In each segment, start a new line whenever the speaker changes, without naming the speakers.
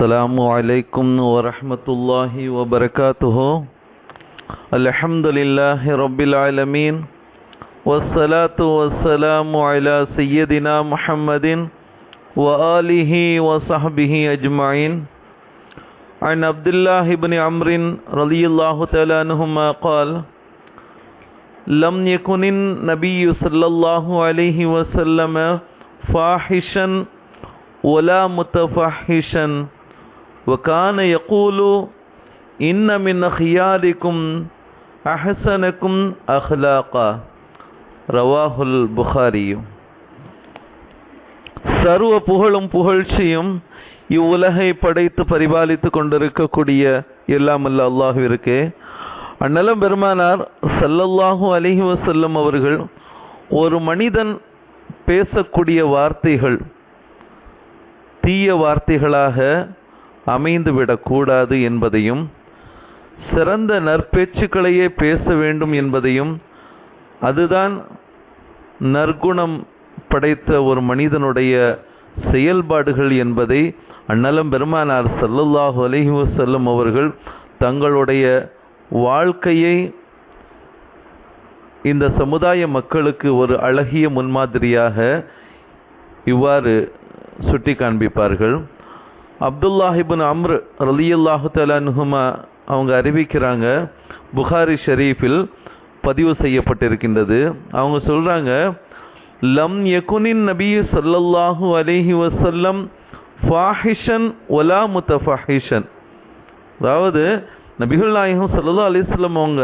السلام عليكم ورحمة الله وبركاته. الحمد لله رب العالمين. والصلاة والسلام على سيدنا محمد وآله وصحبه أجمعين. عن عبد الله بن عمرو رضي الله تعالى عنهما قال لم يكن النبي صلى الله عليه وسلم فاحشا ولا متفحشا وكان يقول إن من خياركم أحسنكم أخلاقا رواه البخاري சர்வ புகழும் புகழ்ச்சியும் இவ்வுலகை படைத்து பரிபாலித்து கொண்டிருக்கக்கூடிய எல்லாமல்ல அல்லாஹுவிற்கு அந்நலம் பெருமானார் சல்லல்லாஹு அலிஹி வசல்லம் அவர்கள் ஒரு மனிதன் பேசக்கூடிய வார்த்தைகள் தீய வார்த்தைகளாக அமைந்துவிடக்கூடாது என்பதையும் சிறந்த நற்பேச்சுக்களையே பேச வேண்டும் என்பதையும் அதுதான் நற்குணம் படைத்த ஒரு மனிதனுடைய செயல்பாடுகள் என்பதை அண்ணலம் பெருமானார் சல்லுல்லாஹு அலஹி வசல்லம் அவர்கள் தங்களுடைய வாழ்க்கையை இந்த சமுதாய மக்களுக்கு ஒரு அழகிய முன்மாதிரியாக இவ்வாறு சுட்டி காண்பிப்பார்கள் அப்துல்லாஹிபின் அம்ர் ரலியல்லாஹு தலானுஹுமா அவங்க அறிவிக்கிறாங்க புகாரி ஷெரீஃபில் பதிவு செய்யப்பட்டிருக்கின்றது. அவங்க சொல்கிறாங்க லம் யகுனின் நபி சொல்லல்லாஹு அலிஹி வசல்லம் ஃபாஹிஷன் ஒலா முத்தஃபாஹிஷன். அதாவது நபிகள் நாயகம் சல்லா அலிஸ்லம் அவங்க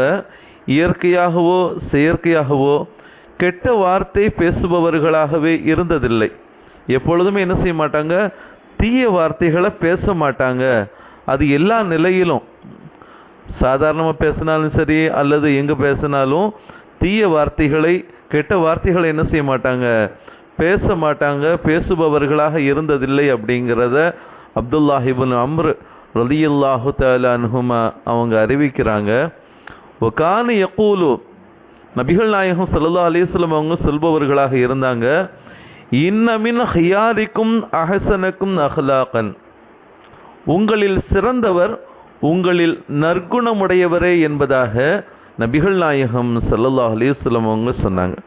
இயற்கையாகவோ செயற்கையாகவோ கெட்ட வார்த்தை பேசுபவர்களாகவே இருந்ததில்லை. எப்பொழுதுமே என்ன செய்ய மாட்டாங்க? தீய வார்த்தைகளை பேச மாட்டாங்க. அது எல்லா நிலையிலும். சாதாரணமாக பேசினாலும் சரி அல்லது எங்கே பேசினாலும் தீய வார்த்தைகளை கெட்ட வார்த்தைகளை என்ன செய்ய மாட்டாங்க? பேச மாட்டாங்க. பேசுபவர்களாக இருந்ததில்லை அப்படிங்கிறத அப்துல்லாஹிபின் அம்ரு ரலியல்லாஹு அன்ஹுமா அவங்க அறிவிக்கிறாங்க. ஒகானு யக்கூலு நபிகள் நாயகம் சல்லா அலிஸ்லம் அவங்க சொல்பவர்களாக இருந்தாங்க. இன்னமின் ஹியாரிக்கும் அஹசனுக்கும் அஹ்லாகன். உங்களில் சிறந்தவர் உங்களில் நற்குணமுடையவரே என்பதாக நபிகள் நாயகம் சல்லல்லாஹ் அலிஸ்லம் அவங்க சொன்னாங்க.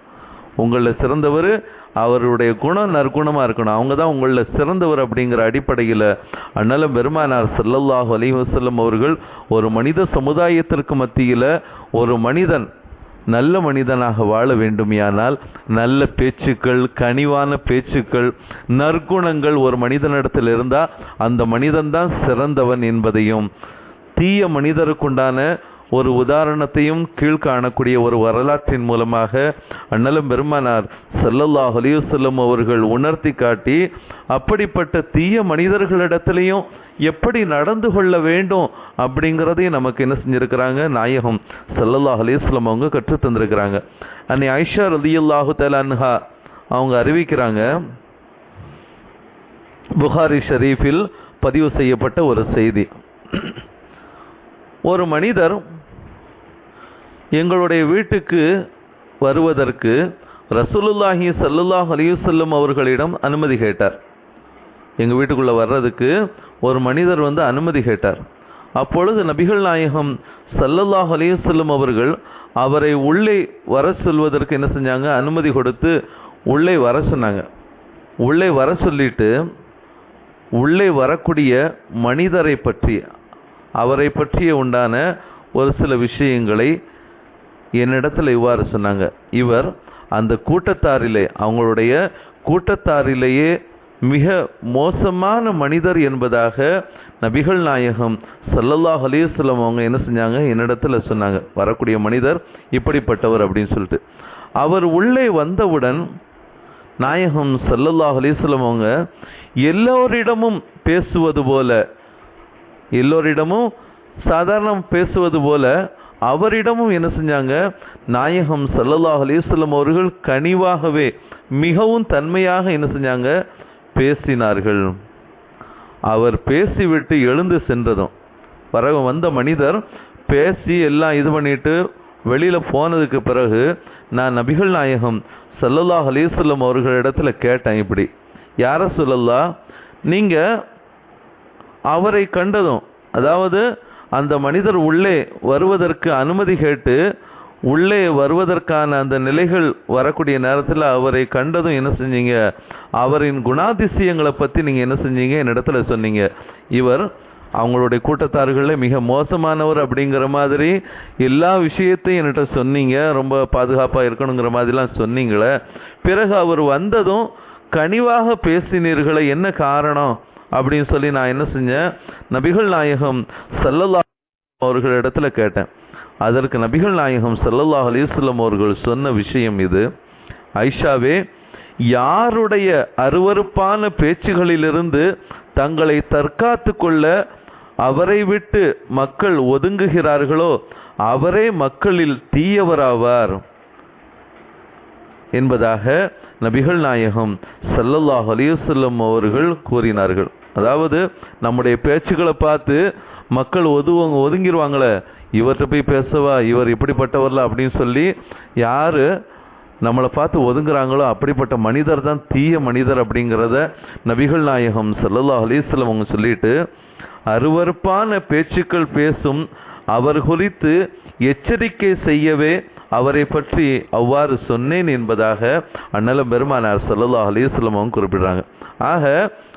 உங்களில் சிறந்தவர் அவருடைய குணம் நற்குணமாக இருக்கணும். அவங்க தான் உங்களில் சிறந்தவர் அப்படிங்கிற அடிப்படையில் அண்ணலம் பெருமானார் சல்லல்லாஹு அலி வசல்லம் அவர்கள் ஒரு மனித சமுதாயத்திற்கு மத்தியில் ஒரு மனிதன் நல்ல மனிதனாக வாழ வேண்டுமையானால் நல்ல பேச்சுக்கள் கனிவான பேச்சுக்கள் நற்குணங்கள் ஒரு மனிதனிடத்தில் இருந்தால் அந்த மனிதன்தான் சிறந்தவன் என்பதையும் தீய மனிதருக்குண்டான ஒரு உதாரணத்தையும் கீழ்காணக்கூடிய ஒரு வரலாற்றின் மூலமாக அண்ணலும் பெருமானார் சல்லல்லாஹ் அலிவசல்லம் அவர்கள் உணர்த்தி காட்டி அப்படிப்பட்ட தீய மனிதர்களிடத்திலையும் எப்படி நடந்து கொள்ள வேண்டும் அப்படிங்கிறதையும் நமக்கு என்ன செஞ்சுருக்கிறாங்க? நாயகம் சல்லல்லாஹ் அலிஸ்லம் அவங்க கற்றுத் தந்திருக்கிறாங்க. அன்னை ஐஷா ரலியுல்லாஹு தலான்ஹா அவங்க அறிவிக்கிறாங்க புகாரி ஷரீஃபில் பதிவு செய்யப்பட்ட ஒரு செய்தி. ஒரு மனிதர் எங்களுடைய வீட்டுக்கு வருவதற்கு ரசூலுல்லாஹி சல்லுல்லாஹ் அலிவசல்லம் அவர்களிடம் அனுமதி கேட்டார். எங்கள் வீட்டுக்குள்ளே வர்றதுக்கு ஒரு மனிதர் வந்து அனுமதி கேட்டார். அப்பொழுது நபிகள் நாயகம் சல்லல்லாஹ் அலிவசல்லம் அவர்கள் அவரை உள்ளே வர சொல்வதற்கு என்ன செஞ்சாங்க? அனுமதி கொடுத்து உள்ளே வர சொன்னாங்க. உள்ளே வர சொல்லிட்டு உள்ளே வரக்கூடிய மனிதரை பற்றி அவரை பற்றிய உண்டான ஒரு சில விஷயங்களை என்னிடத்தில் இவ்வாறு சொன்னாங்க. இவர் அந்த கூட்டத்தாரிலே அவங்களுடைய கூட்டத்தாரிலேயே மிக மோசமான மனிதர் என்பதாக நபிகள் நாயகம் சல்லல்லாஹ் அலிஸ்லம் அவங்க என்ன செஞ்சாங்க? என்னிடத்தில் சொன்னாங்க. வரக்கூடிய மனிதர் இப்படிப்பட்டவர் அப்படின்னு சொல்லிட்டு. அவர் உள்ளே வந்தவுடன் நாயகம் சல்லல்லாஹ் அலிஸ்லம் அவங்க எல்லோரிடமும் பேசுவது போல எல்லோரிடமும் சாதாரணம் பேசுவது போல அவரிடமும் என்ன செஞ்சாங்க? நாயகம் சல்லல்லாஹ் அலிஸ்லம் அவர்கள் கனிவாகவே மிகவும் தன்மையாக என்ன செஞ்சாங்க? பேசினார்கள். அவர் பேசிவிட்டு எழுந்து சென்றதும் பிறகு வந்த மனிதர் பேசி எல்லாம் இது பண்ணிட்டு வெளியில் போனதுக்கு பிறகு நான் நபிகள் நாயகம் சல்லல்லாஹ் அலிஸ்லம் அவர்களிடத்துல கேட்டேன் இப்படி. யார சொல்லல்லா நீங்கள் அவரை கண்டதும் அதாவது அந்த மனிதர் உள்ளே வருவதற்கு அனுமதி கேட்டு உள்ளே வருவதற்கான அந்த நிலைகள் வரக்கூடிய நேரத்தில் அவரை கண்டதும் என்ன செஞ்சீங்க? அவரின் குணாதிசயங்களை பற்றி நீங்கள் என்ன செஞ்சீங்க? என்னிடத்துல சொன்னீங்க. இவர் அவங்களுடைய கூட்டத்தார்களில் மிக மோசமானவர் அப்படிங்கிற மாதிரி எல்லா விஷயத்தையும் என்கிட்ட சொன்னீங்க. ரொம்ப பாதுகாப்பாக இருக்கணுங்கிற மாதிரிலாம் சொன்னீங்களே. பிறகு அவர் வந்ததும் கனிவாக பேசினீர்களே என்ன காரணம் அப்படின்னு சொல்லி நான் என்ன செஞ்சேன்? நபிகள் நாயகம் சல்லல்லா அவர்கள் இடத்துல கேட்டேன். அதற்கு நபிகள் நாயகம் சல்லல்லாஹ் அலிஸ்லம் அவர்கள் சொன்ன விஷயம் இது. ஐஷாவே யாருடைய அருவருப்பான பேச்சுகளிலிருந்து தங்களை தற்காத்து கொள்ள அவரை விட்டு மக்கள் ஒதுங்குகிறார்களோ அவரே மக்களில் தீயவராவார். என்பதாக நபிகள் நாயகம் சல்லல்லாஹ் அலிவசல்லம் அவர்கள் கூறினார்கள். அதாவது நம்முடைய பேச்சுக்களை பார்த்து மக்கள் ஒதுவங்க ஒதுங்கிடுவாங்களே இவர்கிட்ட போய் பேசவா இவர் இப்படிப்பட்டவர்ல அப்படின்னு சொல்லி யார் நம்மளை பார்த்து ஒதுங்குறாங்களோ அப்படிப்பட்ட மனிதர் தான் தீய மனிதர் அப்படிங்கிறத நபிகள் நாயகம் சல்லல்லா அலிஸ்லம் அவங்க சொல்லிட்டு அருவருப்பான பேச்சுக்கள் பேசும் அவர் குறித்து எச்சரிக்கை செய்யவே அவரை பற்றி அவ்வாறு சொன்னேன் என்பதாக அண்ணலம் பெருமானார் சல்லல்லா அலிஸ்லம் அவங்க குறிப்பிடுறாங்க. ஆக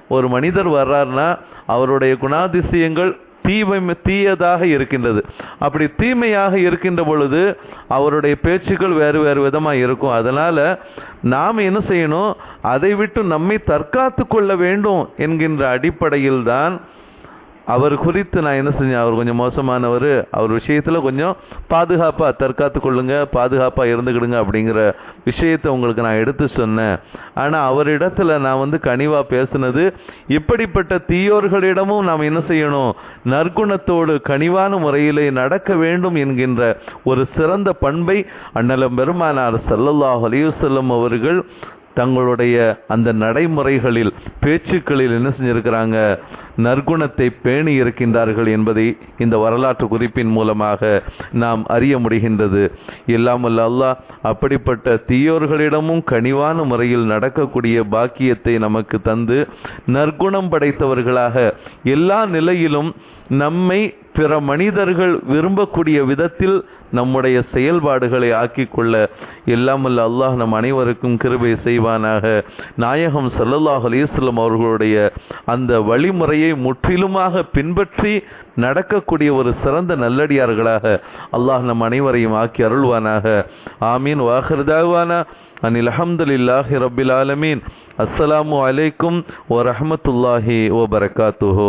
ஒரு மனிதர் வர்றாருன்னா அவருடைய குணாதிசயங்கள் தீமை தீயதாக இருக்கின்றது. அப்படி தீமையாக இருக்கின்ற பொழுது அவருடைய பேச்சுக்கள் வேறு வேறு விதமாக இருக்கும். அதனால் நாம் என்ன செய்யணும்? அதை விட்டு நம்மை தற்காத்து கொள்ள வேண்டும் என்கின்ற அடிப்படையில் தான் அவர் குறித்து நான் என்ன செஞ்சேன்? அவர் கொஞ்சம் மோசமானவர். அவர் விஷயத்தில் கொஞ்சம் பாதுகாப்பாக தற்காத்து கொள்ளுங்க பாதுகாப்பாக இருந்துக்கிடுங்க அப்படிங்கிற விஷயத்தை உங்களுக்கு நான் எடுத்து சொன்னேன். ஆனால் அவரிடத்துல நான் வந்து கனிவாக பேசுனது இப்படிப்பட்ட தீயோர்களிடமும் நாம் என்ன செய்யணும்? நற்குணத்தோடு கனிவான முறையிலே நடக்க வேண்டும் என்கின்ற ஒரு சிறந்த பண்பை அண்ணலம் பெருமானார் சல்லல்லாஹ் அலிவசல்லம் அவர்கள் தங்களுடைய அந்த நடைமுறைகளில் பேச்சுக்களில் என்ன செஞ்சுருக்கிறாங்க? நற்குணத்தை பேணி இருக்கின்றார்கள் என்பதை இந்த வரலாற்று குறிப்பின் மூலமாக நாம் அறிய முடிகின்றது. இல்லாமல் அல்லாஹ் அப்படிப்பட்ட தீயோர்களிடமும் கனிவான முறையில் நடக்கக்கூடிய பாக்கியத்தை நமக்கு தந்து நற்குணம் படைத்தவர்களாக எல்லா நிலையிலும் நம்மை பிற மனிதர்கள் விரும்பக்கூடிய விதத்தில் நம்முடைய செயல்பாடுகளை ஆக்கிக்கொள்ள எல்லாமல்ல அல்லாஹ் நம் அனைவருக்கும் கிருபை செய்வானாக. நாயகம் சல்லல்லாஹ் அலிஸ்லம் அவர்களுடைய அந்த வழிமுறையை முற்றிலுமாக பின்பற்றி நடக்கக்கூடிய ஒரு சிறந்த நல்லடியார்களாக அல்லாஹ் நம் அனைவரையும் ஆக்கி அருள்வானாக. ஆமீன். வாஹர்தாவானா அனில் அஹமதுல்லாஹி ரபில் ஆலமீன். அஸ்ஸலாமு அலைக்கும் வரஹமத்துல்லாஹி வபரகாத்துஹு